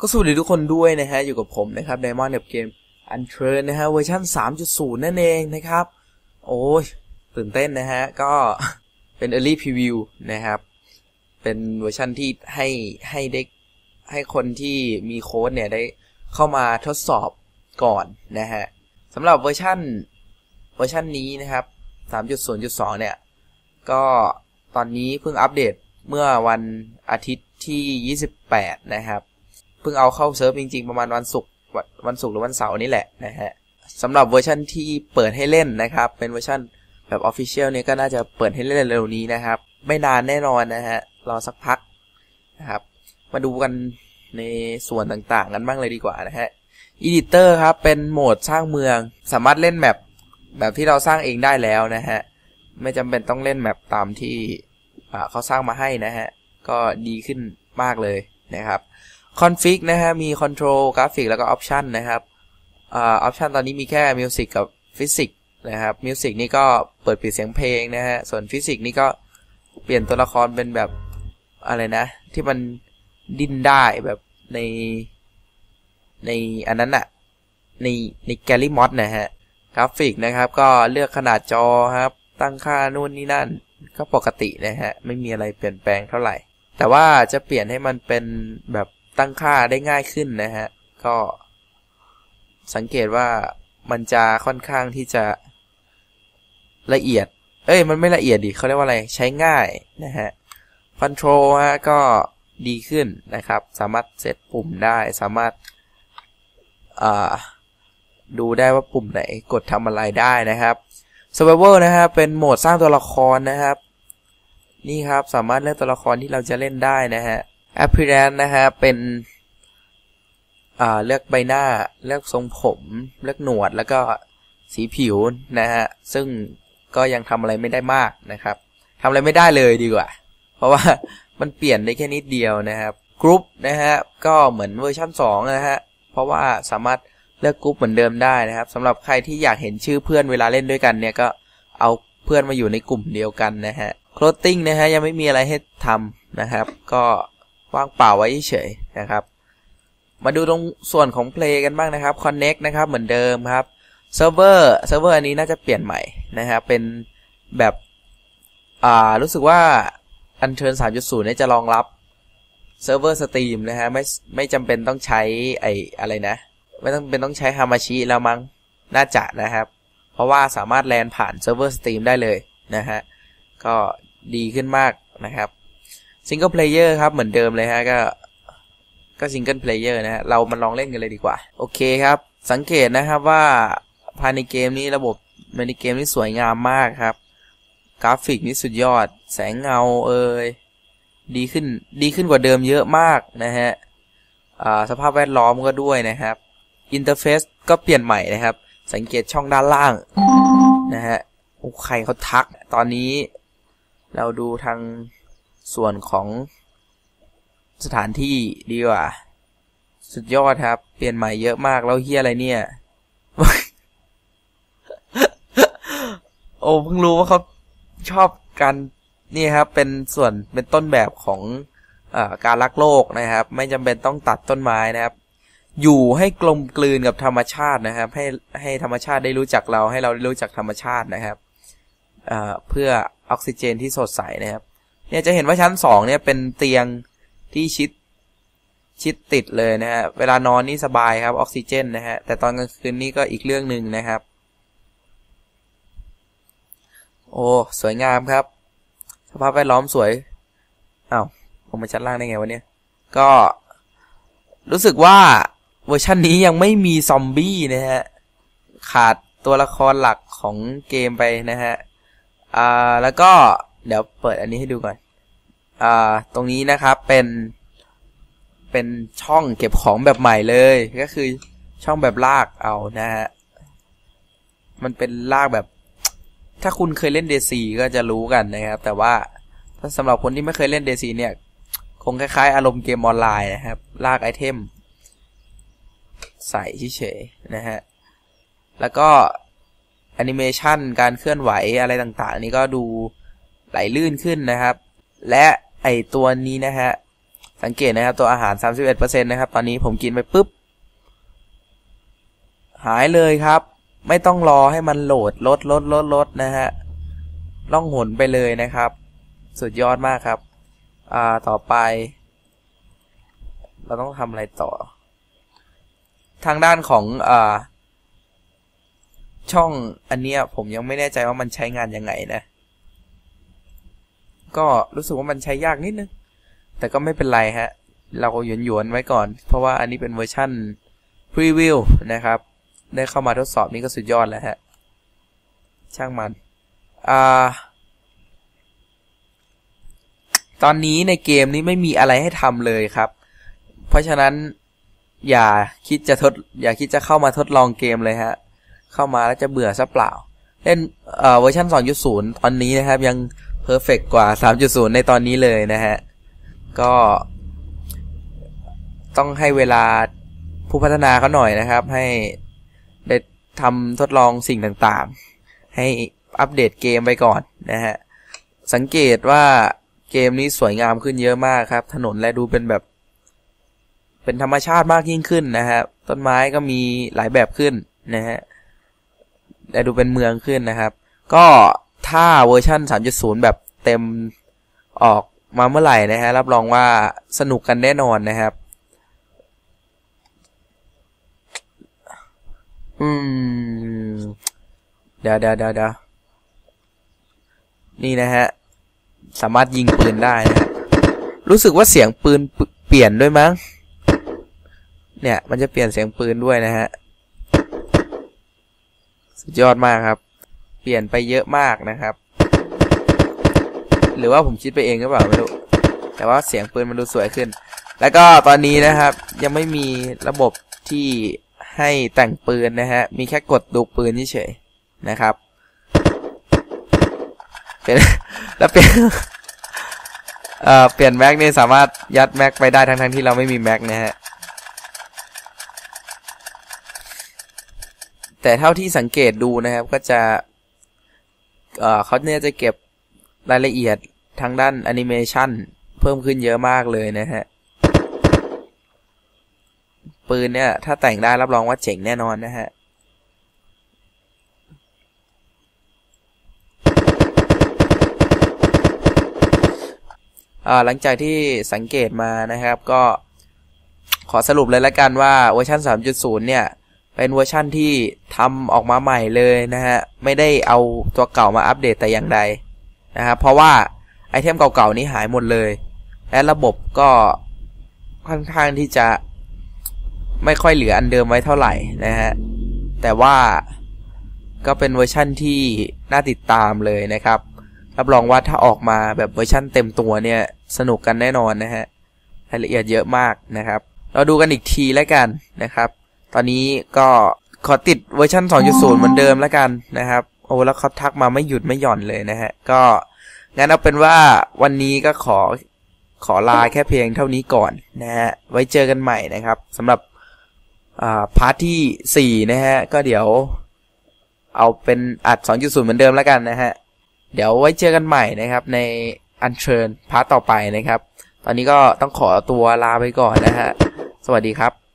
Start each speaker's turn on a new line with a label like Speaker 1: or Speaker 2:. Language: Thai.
Speaker 1: ก็สวัสดีทุกคนด้วยนะฮะ อยู่กับผมนะครับ Diamond กับเกม Untrain นะฮะเวอร์ชัน3.0 นั่นเองนะครับ โอ้ย ตื่นเต้นนะฮะ ก็เป็น Early Preview นะครับ เป็นเวอร์ชันที่ให้ให้ได้ให้คนที่มีโค้ดเนี่ย ได้เข้ามาทดสอบก่อนนะฮะสำหรับเวอร์ชันเวอร์ชันนี้นะครับ 3.0.2 เนี่ย ก็ตอนนี้เพิ่งอัปเดตเมื่อวันอาทิตย์ที่ 28 นะครับ พิ่งเอาเข้าเซิร์ฟจริง ๆ ประมาณวันศุกร์วันวันศุกร์หรือวันเสาร์นี่แหละนะฮะสำหรับเวอร์ชันที่เปิดให้เล่นนะครับ เป็นเวอร์ชันแบบออฟฟิเชียลเนี่ยก็น่าจะเปิดให้เล่นเร็วนี้นะครับ ไม่นานแน่นอนนะฮะรอสักพักนะครับ มาดูกันในส่วนต่างๆ กันบ้างเลยดีกว่านะฮะอีดิเตอร์ครับเป็นโหมดสร้างเมือง สามารถเล่นแมปแบบที่เราสร้างเองได้แล้วนะฮะไม่จำเป็นต้องเล่นแมปตามที่เขาสร้างมาให้นะฮะก็ดีขึ้นมากเลยนะครับ คอนฟิกนะฮะ มีคอนโทรลกราฟิกแล้วก็ออปชันนะครับออปชันตอนนี้มีแค่มิวสิกกับฟิสิกนะครับมิวสิกนี่ก็เปิดปิดเสียงเพลงนะฮะ ส่วนฟิสิกนี่ก็เปลี่ยนตัวละครเป็นแบบอะไรนะ ที่มันดิ้นได้แบบในในอันนั้นอะในในแกลลี่มอดนะฮะกราฟิกนะครับก็เลือกขนาดจอครับ ตั้งค่านู่นนี่นั่น ก็ปกตินะฮะ ไม่มีอะไรเปลี่ยนแปลงเท่าไหร่ แต่ว่าจะเปลี่ยนให้มันเป็นแบบ ตั้งค่าได้ง่ายขึ้นนะฮะ ก็สังเกตว่ามันจะค่อนข้างที่จะละเอียด เอ้ย มันไม่ละเอียดดิเขาเรียกว่าอะไร ใช้ง่ายนะฮะคอนโทรลฮะ ก็ดีขึ้นนะครับ สามารถเซตปุ่มได้ สามารถอ่าดูได้ว่าปุ่มไหนกดทำอะไรได้นะครับ Survival นะครับเป็นโหมดสร้างตัวละครนะครับ นี่ครับ สามารถเลือกตัวละครที่เราจะเล่นได้นะฮะ Appearance นะฮะ เป็นเลือกใบหน้า เลือกทรงผม เลือกหนวด แล้วก็สีผิวนะฮะ ซึ่งก็ยังทำอะไรไม่ได้มากนะครับทำอะไรไม่ได้เลยดีกว่า เพราะว่ามันเปลี่ยนได้แค่นิดเดียวนะครับ กรุ๊ปนะฮะ ก็เหมือนเวอร์ชัน2นะฮะ เพราะว่าสามารถเลือกกรุ๊ปเหมือนเดิมได้นะครับสำหรับใครที่อยากเห็นชื่อเพื่อนเวลาเล่นด้วยกันเนี่ยก็เอาเพื่อนมาอยู่ในกลุ่มเดียวกันนะฮะ clothing นะฮะยังไม่มีอะไรให้ทำนะครับ ก็ ว่างเปล่าไว้เฉยนะครับ มาดูตรงส่วนของ play กันบ้างนะครับ connect นะครับ เหมือนเดิมครับ server server อันนี้น่าจะเปลี่ยนใหม่นะครับ เป็นแบบอ่ารู้สึกว่า Unturn 3.0เนี่ยจะรองรับเซิร์ฟเวอร์สตรีมนะฮะไม่ไม่จำเป็นต้องใช้ไออะไรนะ ไม่ต้องเป็นต้องใช้ฮามาชิแล้วมั้งน่าจะนะครับ เพราะว่าสามารถแลนผ่านเซิร์ฟเวอร์สตรีมได้เลยนะฮะ ก็ดีขึ้นมากนะครับ ซิงเกิลเพลเยอร์ครับเหมือนเดิมเลยฮะ ก็ก็ซิงเกิลเพลเยอร์นะฮะ เรามาลองเล่นกันเลยดีกว่า โอเคครับ สังเกตนะครับว่าภายในเกมนี้ระบบในเกมนี้สวยงามมากครับ กราฟิกนี่สุดยอด แสงเงาเอ่ยดีขึ้นดีขึ้นกว่าเดิมเยอะมากนะฮะสภาพแวดล้อมก็ด้วยนะครับอินเทอร์เฟซก็เปลี่ยนใหม่นะครับ สังเกตช่องด้านล่างนะฮะโอ้ใครเขาทัก ตอนนี้เราดูทาง ส่วนของสถานที่ดีกว่า สุดยอดครับ เปลี่ยนใหม่เยอะมากแล้วเฮียอะไรเนี่ย โอ้เพิ่งรู้ว่าเขาชอบการนี่ครับ เป็นส่วนเป็นต้นแบบของอการรักโลกนะครับ ไม่จำเป็นต้องตัดต้นไม้นะครับ อยู่ให้กลมกลืนกับธรรมชาตินะครับ ให้ให้ธรรมชาติได้รู้จักเรา ให้เราได้รู้จักธรรมชาตินะครับเพื่อออกซิเจนที่สดใสนะครับ เนี่ยจะเห็นว่าชั้นสองเนี่ยเป็นเตียงที่ชิดชิดติดเลยนะฮะ เวลานอนนี่สบายครับออกซิเจนนะฮะ แต่ตอนกลางคืนนี่ก็อีกเรื่องหนึ่งนะครับ โอ้ สวยงามครับ สภาพแวดล้อมสวยอา้าวผมมาชั้นล่างได้ไงวะเนี่ย ก็รู้สึกว่าเวอร์ชันนี้ยังไม่มีซอมบี้นะฮะ ขาดตัวละครหลักของเกมไปนะฮะ อ่า แล้วก็ เดี๋ยวเปิดอันนี้ให้ดูก่อน อ่า ตรงนี้นะครับเป็น เป็นช่องเก็บของแบบใหม่เลย ก็คือช่องแบบลากเอานะฮะ มันเป็นลากแบบ ถ้าคุณเคยเล่นเดซีก็จะรู้กันนะครับ แต่ว่าถ้าสำหรับคนที่ไม่เคยเล่นเดซีเนี่ย คงคล้ายๆ อารมณ์เกมออนไลน์นะครับ ลากไอเทม ใส่เฉยๆนะฮะ แล้วก็แอนิเมชันการเคลื่อนไหวอะไรต่างๆ นี่ก็ดู ไหลลื่นขึ้นนะครับ และไอตัวนี้นะฮะสังเกตนะครับตัวอาหาร 31%นะครับตอนนี้ผมกินไปปุ๊บ หายเลยครับ ไม่ต้องรอให้มันโหลดลดลดลดลดนะฮะล่องหนไปเลยนะครับ สุดยอดมากครับ อ่าต่อไป เราต้องทำอะไรต่อ ทางด้านของอ่าช่องอันเนี้ยผมยังไม่แน่ใจว่ามันใช้งานยังไงนะ ก็รู้สึกว่ามันใช้ยากนิดนึง แต่ก็ไม่เป็นไรฮะ เราหยวนหยวนไว้ก่อน เพราะว่าอันนี้เป็นเวอร์ชั่นพรีวิวนะครับ ได้เข้ามาทดสอบนี่ก็สุดยอดแล้วฮะ ช่างมันอ่าตอนนี้ในเกมนี้ไม่มีอะไรให้ทำเลยครับ เพราะฉะนั้นอย่าคิดจะทด อย่าคิดจะเข้ามาทดลองเกมเลยฮะ เข้ามาแล้วจะเบื่อซะเปล่า เล่นเอ่อเวอร์ชัน2.0 ตอนนี้นะครับ ยัง เพอร์เฟกกว่า 3.0 ในตอนนี้เลยนะฮะ ก็ต้องให้เวลาผู้พัฒนาเขาหน่อยนะครับ ให้ได้ทำทดลองสิ่งต่างๆ ให้อัปเดตเกมไปก่อนนะฮะ สังเกตว่าเกมนี้สวยงามขึ้นเยอะมากครับ ถนนและดูเป็นแบบ เป็นธรรมชาติมากยิ่งขึ้นนะฮะต้นไม้ก็มีหลายแบบขึ้นนะฮะและดูเป็นเมืองขึ้นนะครับ ก็ ถ้าเวอร์ชัน3.0 แบบเต็มออกมาเมื่อไหร่นะฮะรับรองว่าสนุกกันแน่นอนนะครับ อืมเดี๋ยวเดี๋ยวเดี๋ยวเดี๋ยวนี่นะฮะ สามารถยิงปืนได้นะรู้สึกว่าเสียงปืนเปลี่ยนด้วยมั้ง เนี่ย มันจะเปลี่ยนเสียงปืนด้วยนะฮะ สุดยอดมากครับ เปลี่ยนไปเยอะมากนะครับ หรือว่าผมคิดไปเองหรือเปล่าไม่รู้แต่ว่าเสียงปืนมันดูสวยขึ้น แล้วก็ตอนนี้นะครับ ยังไม่มีระบบที่ให้แต่งปืนนะฮะ มีแค่กดดูปืนเฉยๆนะครับเป็นแล้วเปลี่ยนเอ่อเปลี่ยนแม็กนี่สามารถยัดแม็กไปได้ทั้งทั้งที่เราไม่มีแม็กนะฮะแต่เท่าที่สังเกตดูนะครับ ก็จะ เออเขาเนี่ยจะเก็บรายละเอียดทางด้านแอนิเมชันเพิ่มขึ้นเยอะมากเลยนะฮะ ปืนเนี่ย ถ้าแต่งได้รับรองว่าเจ๋งแน่นอนนะฮะหลังจากที่สังเกตมานะครับ ก็ขอสรุปเลยละกันว่าเวอร์ชัน3.0 เนี่ย เป็นเวอร์ชั่นที่ทำออกมาใหม่เลยนะฮะ ไม่ได้เอาตัวเก่ามาอัปเดตแต่อย่างใดนะครับเพราะว่าไอเทมเก่าๆนี้หายหมดเลย และระบบก็ค่อนข้างที่จะไม่ค่อยเหลืออันเดิมไว้เท่าไหร่นะฮะ แต่ว่าก็เป็นเวอร์ชั่นที่น่าติดตามเลยนะครับ รับรองว่าถ้าออกมาแบบเวอร์ชั่นเต็มตัวเนี่ยสนุกกันแน่นอนนะฮะรายละเอียดเยอะมากนะครับ เราดูกันอีกทีแล้วกันนะครับ ตอนนี้ก็ขอติดเวอร์ชัน2.0 เหมือนเดิมแล้วกันนะครับ โอ้แล้วเขาทักมาไม่หยุดไม่หย่อนเลยนะฮะ ก็งั้นเอาเป็นว่าวันนี้ก็ขอขอลาแค่เพียงเท่านี้ก่อนนะฮะ ไว้เจอกันใหม่นะครับสำหรับอ่าพาร์ทที่สี่นะฮะ ก็เดี๋ยว เอาเป็นอัด 2.0 เหมือนเดิมแล้วกันนะฮะ เดี๋ยวไว้เจอกันใหม่นะครับ ในอันเชิญพาร์ทต่อไปนะครับ ตอนนี้ก็ต้องขอตัวลาไปก่อนนะฮะ สวัสดีครับ